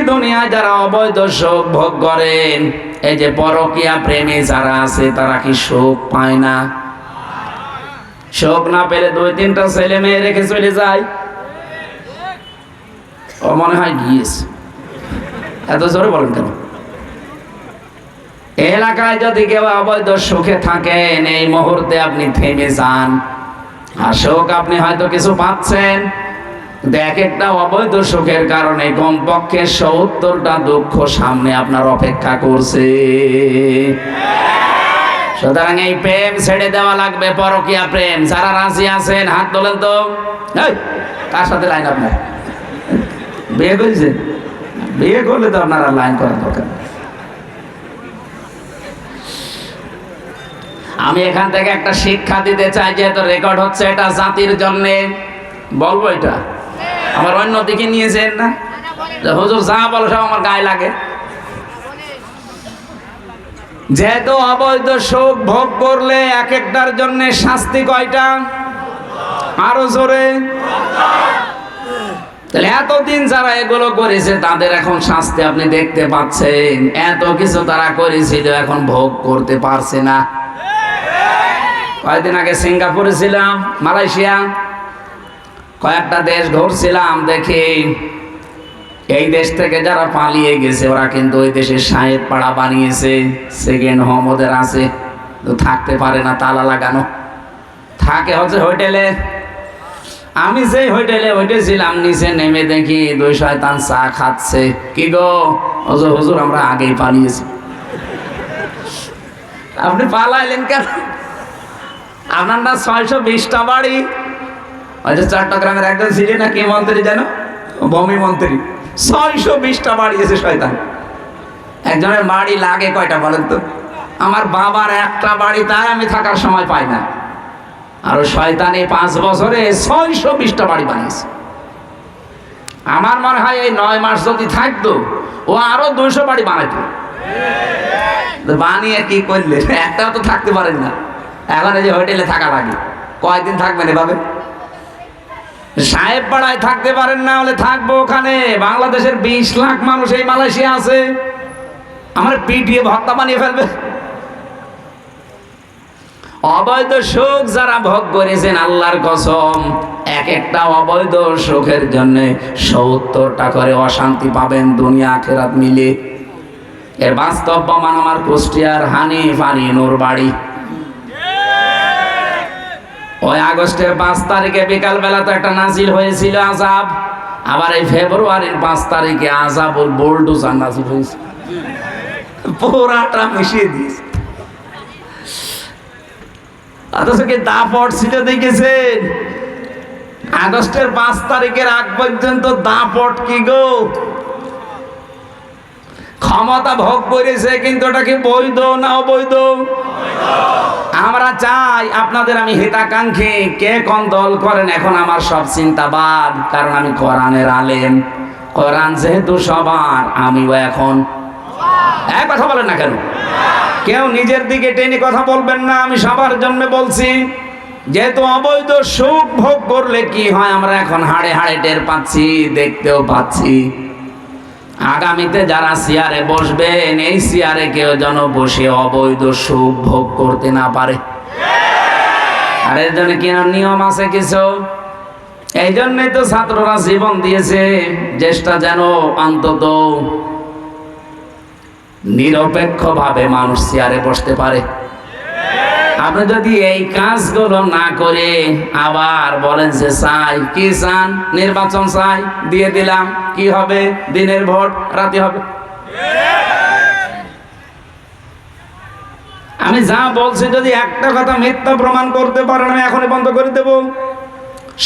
দুনিয়ায় যারা অবৈধ সুখ ভোগ করেন, এই যে পরকিয়া প্রেমী যারা আছে, তারা কি সুখ পায় না? সুখ না পেলে দুই তিনটা ছেলে মেয়ে রেখে চলে যায়। ও মনে হয় গিয়েছে। এত জোরে বলেন কেন? এলাকায় যদি কেউ অবৈধ সুখে থাকেন, এই মুহূর্তে আপনি থেমে যান। আর সুখ আপনি হয়তো কিছু পাচ্ছেন। কিন্তু এক একটা অবৈধ সুখের কারণে কমপক্ষে সত্তরটা দুঃখ সামনে আপনার অপেক্ষা করছে। সুতরাং এই প্রেম ছেড়ে দেওয়া লাগবে, পরকিয়া প্রেম। যারা রাজি আছেন, হাত তোলেন তো। কার সাথে লাইন আপনার? বিয়ে করেছে? বিয়ে করলে তো আপনার লাইন করার দরকার আমি এখান থেকে একটা শিক্ষা দিতে চাই, যেহেতু রেকর্ড হচ্ছে এটা জাতির জন্য। বলব এটা। আমার অন্য দিকে নিয়েছেন না। যে হুজুর যা বলো সব আমার গায়ে লাগে। যেহেতু অবৈধ সুখ ভোগ করলে এক একটার জন্য শাস্তি কয়টা? আরও জোরে। তাহলে এতদিন যারা এগুলো করেছে, তাদের এখন শাস্তি আপনি দেখতে পাচ্ছেন। এত কিছু তারা করেছিল, এখন ভোগ করতে পারছে না। কয়েকদিন আগে সিঙ্গাপুরে ছিলাম, মালয়েশিয়া। কয়েকটা দেশ ঘুরছিলাম, দেখি এই দেশ থেকে যারা পালিয়ে গেছে, ওরা কিন্তু ওই দেশে সাহেব পাড়া বানিয়েছে, সেকেন্ড হোম ওদের আছে থাকতে পারে না তালা লাগানো। থাকে হচ্ছে হোটেলে। আমি সেই হোটেলে উঠেছিলাম, নিচে নেমে দেখি দুই শয়তান চা খাচ্ছে। কি গো? হুজুর হুজুর, আমরা আগেই পালিয়েছি। আপনি পালাইলেন কেন? আপনার না ছয়শো বিশটা বাড়ি? ওই যে চট্টগ্রামের একজন ছিলেন না, কে মন্ত্রী যেন? ভূমি মন্ত্রী। ছয়শো বিশটা বাড়ি এসে শয়তান। একজনের বাড়ি লাগে কয়টা বলেন তো? আমার বাবার একটা বাড়ি, তাই আমি থাকার সময় পাই না। আর শয়তানি পাঁচ বছরে ছয়শো বিশটা বাড়ি বানিয়েছে। আমার মনে হয় এই নয় মাস যদি থাকতো, ও আরও দুইশো বাড়ি বানাইতো। বানিয়ে কি করলে একটাও তো থাকতে পারেন না। এখন এই যে হোটেলে থাকা লাগে। কয়দিন থাকবেন এভাবে? সাহেব পাড়ায় থাকতে পারেন না হলে থাকব ওখানে। বাংলাদেশের বিশ লাখ মানুষ এই মালয়েশিয়া আছে। আমার পিটিয়ে ভর্তা বানিয়ে ফেলবে। অবৈধ সুখ যারা ভোগ করেছেন আল্লাহর কসম, এক একটা অবৈধ সুখের জন্য সত্তরটা করে অশান্তি পাবেন দুনিয়া, আখেরাত মিলে এর বাস্তব প্রমাণ আমার কুষ্টিয়ার হানি ফানি নূর বাড়ি ওই আগস্টের পাঁচ তারিখে বিকাল বেলা তো একটা নাজিল হয়েছিল আজাব আবার এই ফেব্রুয়ারির পাঁচ তারিখে আজাবুল বোল্ডুজার নাজিল হয়েছে। পুরাটা মিশিয়ে দিয়েছে। অথচ কি দাপট ছিল দেখেছেন? আগস্টের পাঁচ তারিখের আগ পর্যন্ত দাপট কি গো? ক্ষমতা ভোগ করেছে, কিন্তু ওটা কি বৈধ না অবৈধ? আমরা চাই আপনাদের আমি হিতাকাঙ্ক্ষী। কে কোন দল করেন? এখন আমার সব চিন্তাবাদ কারণ আমি কোরআনের আলেম। কোরআন যেহেতু সবার, আমিও এখন। এক কথা বলেন না কেন? কেউ নিজের দিকে টেনে কথা বলবেন না, আমি সবার জন্য বলছি। যেহেতু অবৈধ সুখ ভোগ করলে কি হয়, আমরা এখন হাড়ে হাড়ে টের পাচ্ছি, দেখতেও পাচ্ছি। আগামীতে যারা চেয়ারে বসবেন, এই চেয়ারে কেউ যেন বসে অবৈধ সুখ ভোগ করতে না পারে। আর এর জন্য কি নিয়ম আছে কিছু? এই জন্যই তো ছাত্ররা জীবন দিয়েছে চেষ্টা যেন অন্তত নিরপেক্ষভাবে মানুষ চেয়ারে বসতে পারে। আপনি যদি এই কাজগুলো না করে আবার বলেন যে, চাই। কি চান? নির্বাচন চাই, দিয়ে দিলাম। কি হবে? দিনের ভোট, রাতে হবে। আমি যা বলছি যদি একটা কথা মিথ্যা প্রমাণ করতে পারেন, আমি এখনই বন্ধ করে দেব।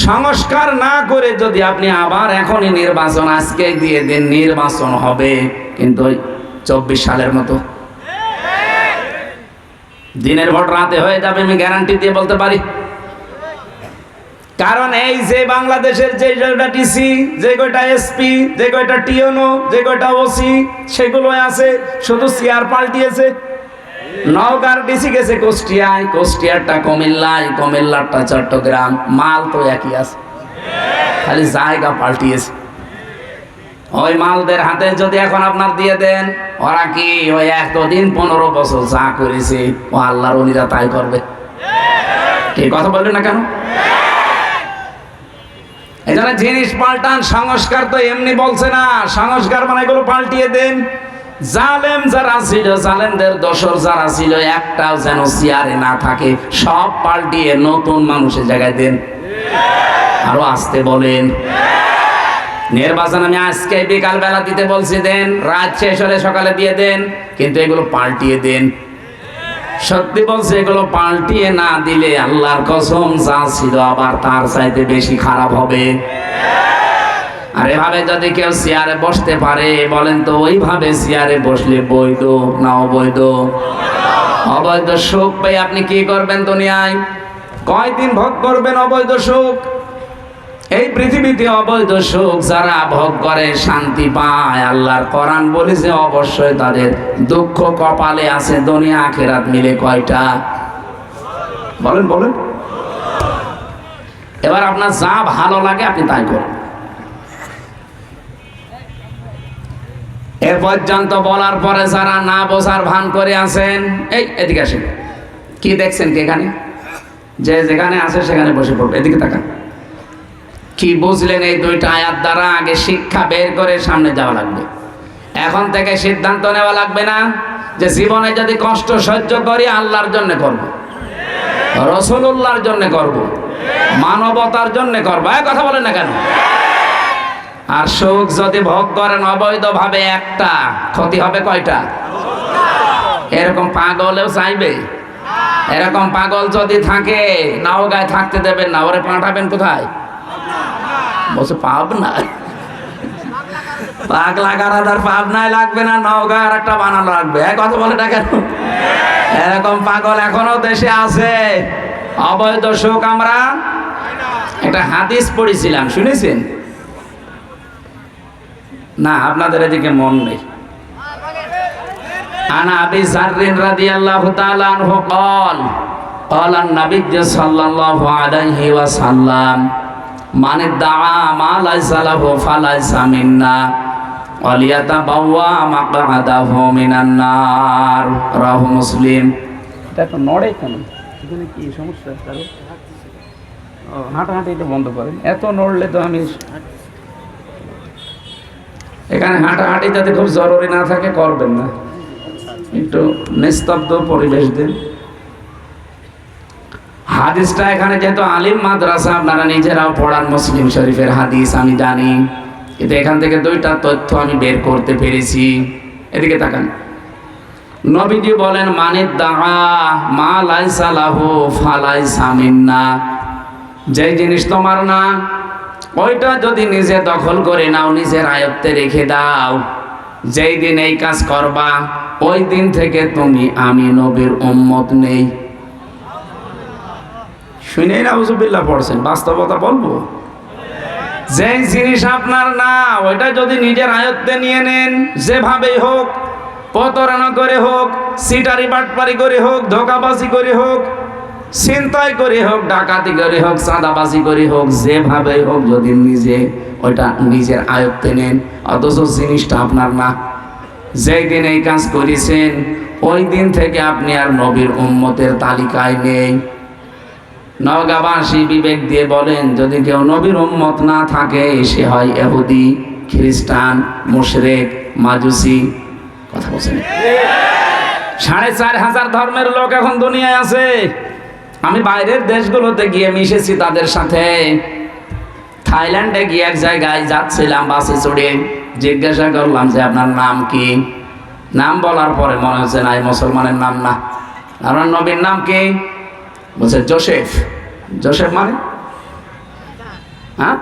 সংস্কার না করে যদি আপনি আবার এখনই নির্বাচন, আজকে দিয়ে দিন, নির্বাচন হবে। কিন্তু চব্বিশ সালের মতো দিনের ভোট রাতে হয়ে যাবে, আমি গ্যারান্টি দিয়ে বলতে পারি। কারণ এই যে বাংলাদেশের যে কয়টা টিসি যে কয়টা এসপি যে কয়টা টিওনো যে কয়টা ওসি সেগুলো আছে, শুধু চেয়ার পাল্টিয়েছে। নওগাঁর ডিসি গেছে কুষ্টিয়ায়, কুষ্টিয়ারটা কুমিল্লায়, কুমিল্লারটা চট্টগ্রাম, মাল তো একই আছে। খালি জায়গা পাল্টিয়েছে। ওই মালদের হাতে যদি এখন আপনার দিয়ে দেন ওরা কি ওই এতদিন পনেরো বছর যা করেছে, ও আল্লাহর অলিরা তাই করবে? এই কথা বললেন না কেন? এই জন্য জিনিস পাল্টান, সংস্কার তো এমনি বলছে না। সংস্কার মানে এগুলো পাল্টিয়ে দেন। জালেম যারা ছিল, জালেমদের দোসর যারা ছিল, একটাও যেন চেয়ারে না থাকে, সব পাল্টিয়ে নতুন মানুষের জায়গায় দেন। আরও আসতে বলেন। নির্বাচন আমি আজকে বিকাল বেলা দিতে বলছি, দেন। রাত শেষ হলে সকালে দিয়ে দেন, কিন্তু এগুলো পাল্টিয়ে দেন। সত্যি বলছে, এগুলো পাল্টিয়ে না দিলে আল্লাহর কসম, যা ছিল আবার তার চাইতে বেশি খারাপ হবে। আর এভাবে যদি কেউ চেয়ারে বসতে পারে, বলেন তো, ওইভাবে চেয়ারে বসলে বৈধ না অবৈধ? অবৈধ সুখ পেয়ে আপনি কি করবেন দুনিয়ায়? কয়দিন ভোগ করবেন অবৈধ সুখ? এই পৃথিবীতে অবৈধ সুখ যারা ভোগ করে, শান্তি পায়। আল্লাহর কোরআন বলেছে, অবশ্যই তাদের দুঃখ কপালে আছে, দুনিয়া আখেরাত মিলে কয়টা? বলেন বলেন। এবার আপনার যা ভালো লাগে আপনি তাই করুন। এ পর্যন্ত বলার পরে যারা না বোঝার ভান করে আছেন, এই, এদিকে আসেন। কি দেখছেন কি এখানে? যে যেখানে আছে সেখানে বসে পড়বে, এদিকে তাকান। কি বুঝলেন এই দুইটা আয়াত দ্বারা? আগে শিক্ষা বের করে সামনে যাওয়া লাগবে। এখন থেকে সিদ্ধান্ত নেওয়া লাগবে না যে জীবনে যদি কষ্ট সহ্য করি, আল্লাহর জন্য করব। রসুল্লাহর জন্য করব। মানবতার জন্য করব। এ কথা বলেন না কেন? আর সুখ যদি ভোগ করেন, অবৈধভাবে একটা, ক্ষতি হবে কয়টা? এরকম পাগলেও চাইবে। এরকম পাগল যদি থাকে নাও গায়ে থাকতে দেবেন না। ওরে পাঠাবেন কোথায়? বলছে পাব না পাগলা গারাদার পাব নাই লাগবে না নওগাঁ আর একটা বানানো লাগবে এক কথা বলে না কেন এরকম পাগল এখনো দেশে আছে অবৈধ সুখ আমরা একটা হাদিস পড়েছিলাম শুনেছেন না আপনাদের এদিকে মন নেই আনা আবি জাররিন রাদিয়াল্লাহু তাআলা আনহু قال قال النبي صلى الله عليه وسلم মানে দাআ মিনান। মুসলিম। এটা তো নড়ে কেন? কি সমস্যা? হাঁটাহাঁটি এটা বন্ধ এত নড়লে তো আমি এখানে হাঁটাহাঁটি যাতে খুব জরুরি না থাকে, করবেন না। একটু নিস্তব্ধ পরিবেশ দিন। হাদিসটা এখানে যেহেতু আলিম মাদ্রাসা, আপনারা নিজেরাও পড়ান মুসলিম শরীফের হাদিস, আমি জানি। কিন্তু এখান থেকে দুইটা তথ্য আমি বের করতে পেরেছি। এদিকে তাকান। নবীজি বলেন মানে দাহা মা লাইসা লাহু ফালাইসা মিন্না। যেই জিনিস তোমার না, ওইটা যদি নিজে দখল করে নাও, নিজের আয়ত্তে রেখে দাও। যেই দিন এই কাজ করবা, ওই দিন থেকে তুমি আমি নবীর উম্মত নেই। শুনেই না হুজুবিল্লাহ পড়ছেন, বাস্তবতা বলব? যেই জিনিস আপনার না, ওইটা যদি নিজের আয়ত্তে নিয়ে নেন, যেভাবেই হোক, প্রতারণা করে হোক, সিটারি বাটপারি করে হোক, ধোকাবাজি করে হোক, ছিনতাই করে হোক, ডাকাতি করে হোক, চাঁদাবাজি করে হোক যেভাবে হোক, যদি নিজে ওইটা নিজের আয়ত্তে নেন, অথচ জিনিসটা আপনার না। যেই দিন এই কাজ করেছেন, ওই দিন থেকে আপনি আর নবীর উম্মতের তালিকায় নেই। নওগাঁবাসী বিবেক দিয়ে বলেন, যদি কেউ নবীর উম্মত না থাকে, সে হয় এহুদি, খ্রিস্টান, মুশরেক, মাজুসি। কথা বলছেন? সাড়ে চার হাজার ধর্মের লোক এখন দুনিয়ায় আছে। আমি বাইরের দেশগুলোতে গিয়ে মিশেছি তাদের সাথে। থাইল্যান্ডে গিয়ে এক জায়গায় যাচ্ছিলাম বাসে চড়ে। জিজ্ঞাসা করলাম যে, আপনার নাম কি? নাম বলার পরে মনে হচ্ছে না, এই মুসলমানের নাম না। আপনার নবীর নাম কি? বলছে, জোসেফ জোসেফ মানে? হ্যাঁ?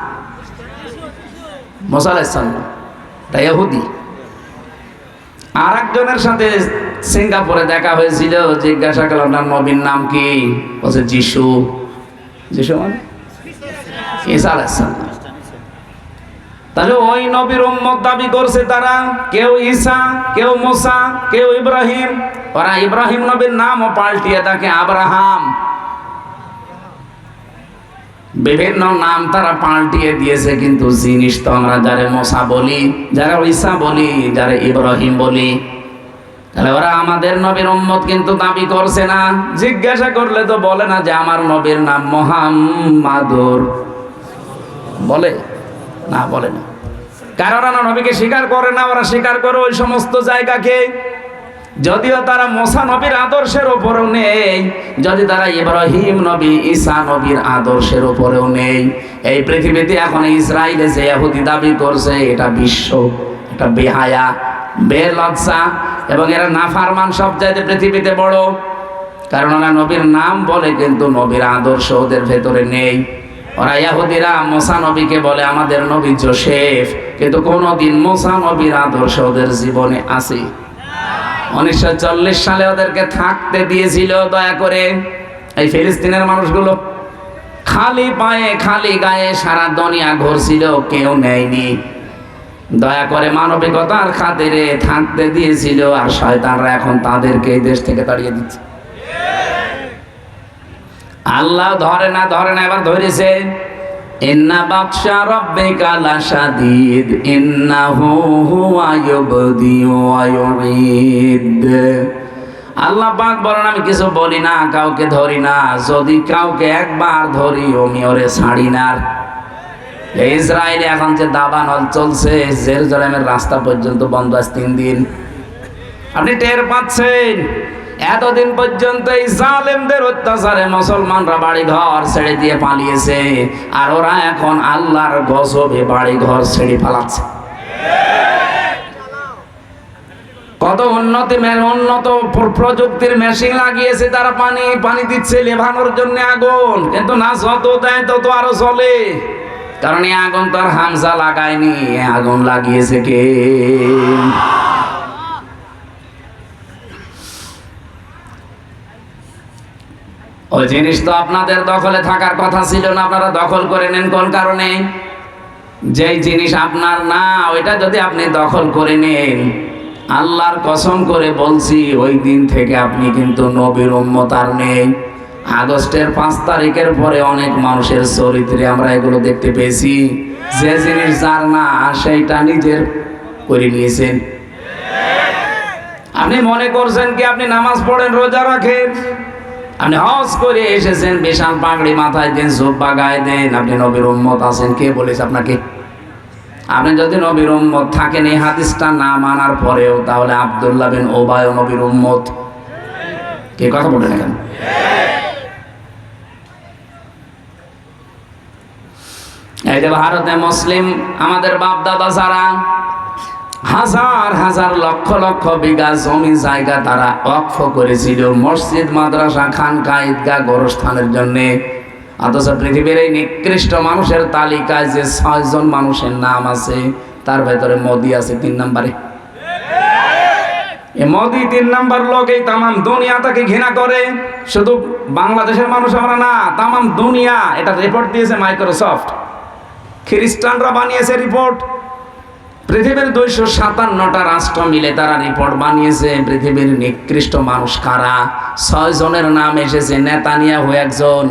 আর একজনের সাথে সিঙ্গাপুরে দেখা হয়েছিল, জিজ্ঞাসা করলাম নবীর নাম কি? বলছে, যিশু। যিশু মানে? তাহলে ওই নবীর উম্মত দাবি করছে তারা, কেউ ঈসা, কেউ মুসা, কেউ ইব্রাহিম। ওরা ইব্রাহিম নবীর নামও পাল্টিয়ে তাকে আব্রাহাম। বিভিন্ন নাম তারা পাল্টিয়ে দিয়েছে, কিন্তু জিনিস তো আমরা যারা মশা বলি, যারা ঈসা বলি, যারা ইব্রাহিম বলি, তাহলে ওরা আমাদের নবীর উম্মত কিন্তু দাবি করছে না। জিজ্ঞাসা করলে তো বলে না যে আমার নবীর নাম মোহাম্মাদুর। বলে? না বলে না। কারণ নবীকে স্বীকার করে না, ওরা স্বীকার করে ওই সমস্ত জায়গাকে। যদিও তারা মোসা নবীর আদর্শের ওপরেও নেই, যদি তারা ইব্রাহিম নবী, ঈসা নবীর আদর্শের ওপরেও নেই, এই পৃথিবীতে এখন ইসরায়েলে যে ইহুদি দাবি করছে, এটা বিশ্ব, এটা বেহায়া, বেলজ্জা, এবং এরা নাফারমান সব চাইতে পৃথিবীতে বড়, কারণ ওরা নবীর নাম বলে কিন্তু নবীর আদর্শ ওদের ভেতরে নেই। ওরা ইয়াহুদিরা মোসা নবীকে বলে আমাদের নবী জোসেফ, কিন্তু কোনোদিন মোসা নবীর আদর্শ ওদের জীবনে আসে। উনিশশো চল্লিশ সালে ওদেরকে থাকতে দিয়েছিল, দয়া করে এই ফিলিস্তিনের মানুষগুলো খালি পায়ে, খালি গায়ে সারা দুনিয়া ঘুরছিল, কেউ নেয়নি। দয়া করে মানবিকতার খাতিরে থাকতে দিয়েছিল আর শয়তানরা এখন তাদেরকে এই দেশ থেকে তাড়িয়ে দিচ্ছে। আল্লাহ ধরে না ধরে না, এবার ধরেছে। ইন্না বাদশা রব্বিকা লাশাদীদ, ইন্নাহু হুয়া ইউবদি ওয়া ইউঈদ। আল্লাহ পাক বলেন, আমি কিছু বলি না, কাউকে ধরি না, যদি কাউকে একবার ধরি আমি ওরে ছাড়ি না ইসরায়েলে এখন যে দাবানল চলছে, জেরুজালেমের রাস্তা পর্যন্ত বন্ধ আছে তিন দিন। আপনি টের পাচ্ছেন এতদিন পর্যন্ত এই জালেমদের অত্যাচারে মুসলমানরা বাড়ি ঘর ছেড়ে দিয়ে পালিয়েছে আর ওরা এখন আল্লাহর গজবে বাড়ি ঘর ছেড়ে পালাচ্ছে। কত উন্নতি উন্নত প্রযুক্তির মেশিন লাগিয়েছে, তারা পানি পানি দিচ্ছে, লেভানোর জন্য আগুন। কিন্তু না যত দেয় তত আরও চলে কারণ এই আগুন তো আর হামজা লাগায়নি আগুন লাগিয়েছে কে? ওই জিনিস তো আপনাদের দখলে থাকার কথা ছিল না, আপনারা দখল করে নেন কোন কারণে? যেই জিনিস আপনার না, ওইটা যদি আপনি দখল করে নেন, আল্লাহর কসম করে বলছি, ওই দিন থেকে আপনি কিন্তু নবীর উম্মত আর নেই। আগস্টের পাঁচ তারিখের পরে অনেক মানুষের চরিত্রে আমরা এগুলো দেখতে পেয়েছি। যে জিনিস যার না, সেইটা নিজের করে নিয়েছেন। আপনি মনে করছেন কি আপনি নামাজ পড়েন, রোজা রাখেন? আপনি হজ করে এসেছেন, বিশাল পাগড়ি মাথায় দেন, জোব্বা গায়ে দেন, আপনি নবীর উম্মত আছেন, কে বলেছে আপনাকে? আপনি যদি নবীর উম্মত থাকেন, এই হাদিসটা না মানার পরেও তাহলে আব্দুল্লাহ বিন ওবায় নবীর উম্মত। কে কথা বলেন এখানে? এই যে ভারতে মুসলিম, আমাদের বাপ দাদা যারা হাজার হাজার লক্ষ লক্ষ বিঘা জমি জায়গা তারা অক্ষ করেছিল। মসজিদ, মাদ্রাসা, খানকা, ঈদগাহ গোরস্থানের জন্য। অথচ পৃথিবীর এই নিকৃষ্ট মানুষের তালিকায় যে ছয়জন মানুষের নাম আছে, তার ভেতরে মোদি আছে তিন নম্বরে। মোদি তিন নাম্বার লোক এই তামাম দুনিয়া তাকে ঘৃণা করে। শুধু বাংলাদেশের মানুষ আমরা না, তামাম দুনিয়া, এটা রিপোর্ট দিয়েছে মাইক্রোসফট। খ্রিস্টানরা বানিয়েছে রিপোর্ট পৃথিবীর দুইশো সাতান্নটা রাষ্ট্র মিলে তারা রিপোর্ট বানিয়েছে। পৃথিবীর নিকৃষ্ট মানুষ কারা? ছয় জনের নাম এসেছে, নেতানিয়াহু একজন,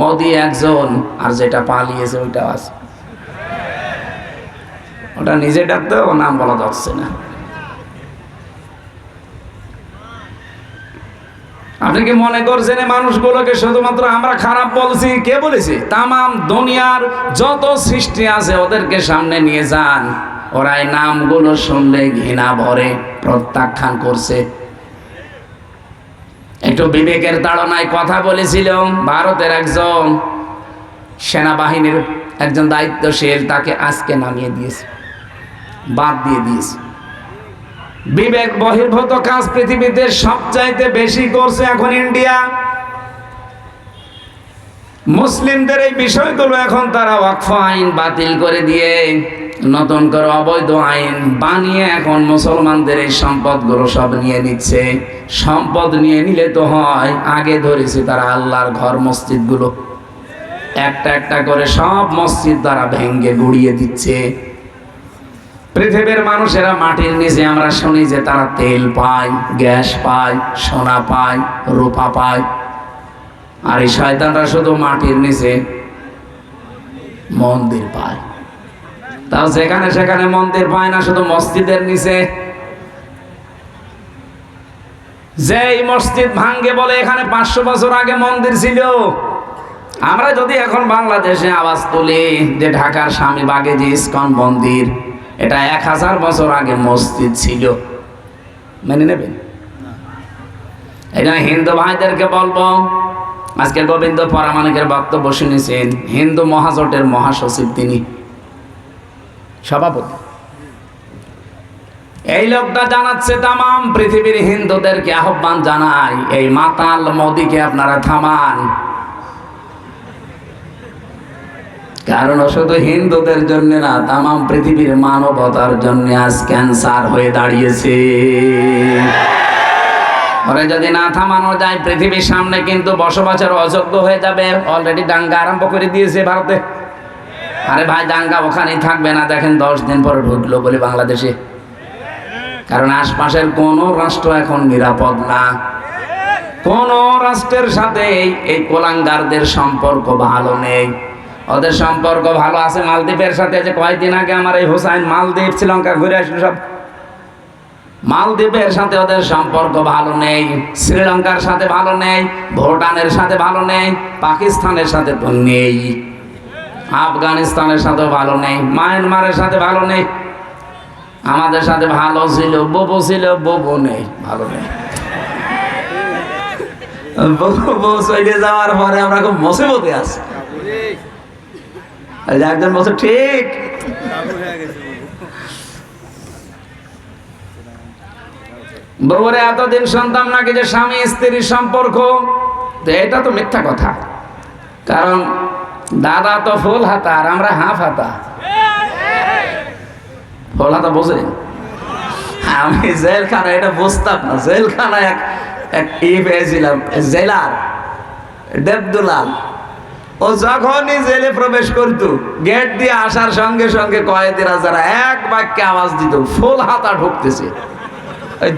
মোদি একজন, আর যেটা পালিয়েছে ওইটাও আছে। ওটা নিজে ডাকতে ও নাম বলা যাচ্ছে না। আপনি কি মনে করছেন মানুষগুলোকে শুধুমাত্র আমরা খারাপ বলছি? কে বলেছে? তামাম দুনিয়ার যত সৃষ্টি আছে ওদেরকে সামনে নিয়ে যান। ওরা এই নামগুলো শুনলে ঘৃণা ভরে প্রত্যাখ্যান করছে। একটু বিবেকের তাড়নায় কথা বলেছিল ভারতের একজন সেনাবাহিনীর একজন দায়িত্বশীল তাকে আজকে নামিয়ে দিয়েছে, বাদ দিয়ে দিয়েছে। বিবেক বহির্ভূত কাজ পৃথিবীতে সবচাইতে বেশি করছে এখন ইন্ডিয়া। মুসলিমদের এই বিষয়গুলো এখন তারা ওয়াকফ আইন বাতিল করে দিয়ে নতুন করে অবৈধ আইন বানিয়ে এখন মুসলমানদের এই সম্পদগুলো সব নিয়ে নিচ্ছে। সম্পদ নিয়ে নিলে তো হয়, আগে ধরেছে তারা আল্লাহর ঘর মসজিদগুলো। একটা একটা করে সব মসজিদ তারা ভেঙ্গে গুড়িয়ে দিচ্ছে। পৃথিবীর মানুষেরা মাটির নিচে আমরা শুনি যে তারা তেল পায়, গ্যাস পায়, সোনা পায়, রূপা পায়। আর এই শয়তানরা শুধু মাটির নিচে মন্দির পায়। তাও যেখানে সেখানে মন্দির পায় না, শুধু মসজিদের নিচে। যে এই মসজিদ ভাঙ্গে বলে এখানে পাঁচশো বছর আগে মন্দির ছিল। আমরা যদি এখন বাংলাদেশে আওয়াজ তুলি যে ঢাকার স্বামী বাগে যে ইস্কন মন্দির, এটা এক হাজার বছর আগে মসজিদ ছিল। মেনে নেবেন? জন্য হিন্দু ভাইদেরকে বলব, আজকে গোবিন্দ পরামানিকের বক্তব্য শুনেছেন, হিন্দু মহাজোটের মহাসচিব তিনি। সভাপতি। এই লোকটা জানাচ্ছে তামাম পৃথিবীর হিন্দুদেরকে আহ্বান জানাই, এই মাতাল মোদিকে আপনারা থামান। কারণ শুধু হিন্দুদের জন্য না, তামাম পৃথিবীর মানবতার জন্য আজ ক্যান্সার হয়ে দাঁড়িয়েছে। ওরে যদি না থামানো যায়, পৃথিবীর সামনে কিন্তু বসবাসের অযোগ্য হয়ে যাবে। অলরেডি দাঙ্গা আরম্ভ করে দিয়েছে ভারতে। আরে ভাই, দাঙ্গা ওখানেই থাকবে না। দেখেন দশ দিন পরে ঢুকলো বলে বাংলাদেশে। কারণ আশপাশের কোন রাষ্ট্র এখন নিরাপদ না। কোন রাষ্ট্রের সাথে এই- কোলাঙ্গারদের সম্পর্ক ভালো নেই। ওদের সম্পর্ক ভালো আছে মালদ্বীপের সাথে। যে কয়েকদিন আগে আমার এই হোসাইন মালদ্বীপ, শ্রীলঙ্কা ঘুরে আসলো সব। মালদ্বীপের সাথে ওদের সম্পর্ক ভালো নেই। শ্রীলঙ্কার সাথে ভালো নেই। ভুটানের সাথে ভালো নেই। পাকিস্তানের সাথে তো নেই। আফগানিস্তানের সাথে ভালো নেই, মায়ানমারের সাথে ভালো নেই, আমাদের সাথে ভালো ছিল, ববু ছিল, ববু নেই, ভালো নেই। ববু চলে যাওয়ার পরে আমরা খুব মুসিবতে আছি। একজন বলছে, ঠিক। বউরে এতদিন শুনতাম নাকি যে স্বামী স্ত্রীর সম্পর্ক এটা তো মিথ্যা কথা। কারণ দাদা তো ফুল হাতা আর আমরা হাফ হাতা। ফুল হাতা বোঝে? আমি জেলখানা, এটা বুঝতাম না। জেলখানা এক এক ই পেয়েছিলাম, জেলার, দেবদুলাল। ও যখনই জেলে প্রবেশ করত, গেট দিয়ে আসার সঙ্গে সঙ্গে কয়েদিরা যারা এক বাক্যে আওয়াজ দিত, ফুল হাতা ঢুকতেছে।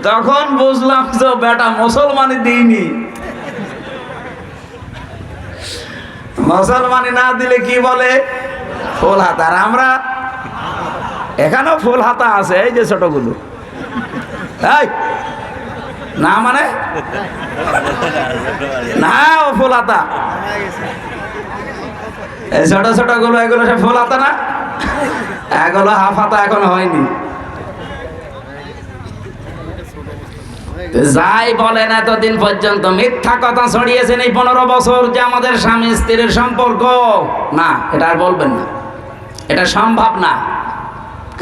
তখন বুঝলাম যে বেটা মুসলমানই দিইনি। মুসলমানি না দিলে কি বলে? ফুল হাতা। আর আমরা এখানেও ফুল হাতা আছে, এই যে ছোটগুলো। না মানে? না, ও ফুল হাতা। এই ছোট ছোটগুলো এগুলো সে ফুল হাতা না? এগুলো হাফ হাতা এখন হয়নি। যাই বলেন, এতদিন পর্যন্ত মিথ্যা কথা ছড়িয়েছেন এই পনেরো বছর যে আমাদের স্বামী স্ত্রীর সম্পর্ক। না, এটা আর বলবেন না। এটা সম্ভব না।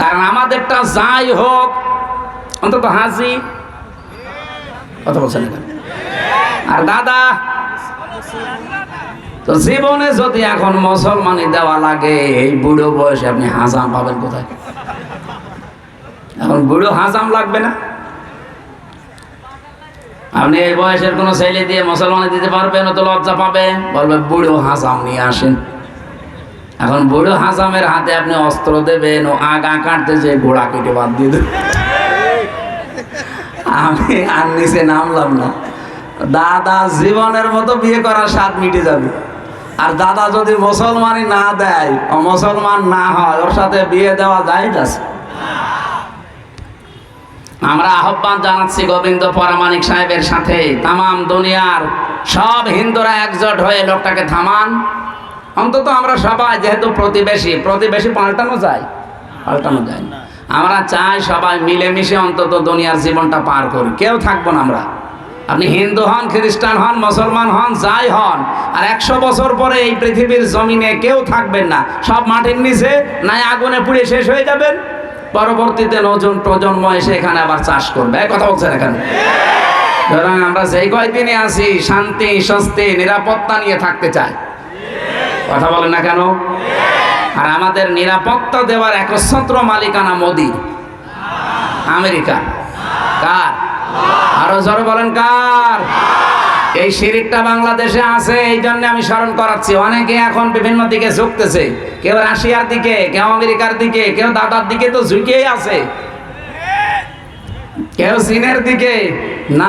কারণ আমাদেরটা যাই হোক, অন্তত হাসি। কথা বলছেন আর দাদা, তো জীবনে যদি এখন মুসলমানি দেওয়া লাগে, এই বুড়ো বয়সে আপনি হাজাম পাবেন কোথায়? এখন বুড়ো হাজাম লাগবে না? আপনি এই বয়সের কোনো ছেলে দিয়ে মুসলমানি দিতে পারবেন ও তো লজ্জা পাবে বলবে, বুড়ো হাজাম, নিয়ে আসেন। এখন বুড়ো হাজামের হাতে আপনি অস্ত্র দেবেন ও আগা কাটতে যে ঘোড়া কেটে বাদ দিয়ে দেবেন আমি আর নিচে নামলাম না। দাদা জীবনের মতো বিয়ে করার স্বাদ মিটে যাবে। আর দাদা যদি মুসলমানই না দেয় মুসলমান না হয়, ওর সাথে বিয়ে দেওয়া যায় আছে আমরা আহ্বান জানাচ্ছি গোবিন্দ পরামানিক সাহেবের সাথে। তামাম দুনিয়ার সব হিন্দুরা একজোট হয়ে লোকটাকে থামান। অন্তত আমরা সবাই যেহেতু প্রতিবেশী প্রতিবেশী পাল্টানো যায়? পাল্টানো যায় আমরা চাই সবাই মিলেমিশে অন্তত দুনিয়ার জীবনটা পার করি। কেউ থাকব না আমরা। আপনি হিন্দু হন, খ্রিস্টান হন, মুসলমান হন, যাই হন, আর একশো বছর পরে এই পৃথিবীর জমিনে কেউ থাকবেন না। সব মাটির নিচে নাই, আগুনে পুড়ে শেষ হয়ে যাবেন। পরবর্তীতে নতুন প্রজন্ম এসে এখানে আবার চাষ করবে। কথা বলছেন এখানে। সুতরাং আমরা যেই কয়দিনে আছি শান্তি, স্বস্তি, নিরাপত্তা নিয়ে থাকতে চাই। কথা বলেন না কেন? আর আমাদের নিরাপত্তা দেওয়ার একচ্ছত্র মালিকানা মোদি। আমেরিকা। কার? আরও জোরে বলেন কার? এই শিরিকটা বাংলাদেশে আছে, এই জন্য আমি স্মরণ করাচ্ছি। অনেকে এখন বিভিন্ন দিকে ঝুঁকতেছে। কেউ রাশিয়ার দিকে, কেউ আমেরিকার দিকে, কেউ দাদার দিকে তো ঝুঁকেই আছে। কেউ চীনের দিকে, না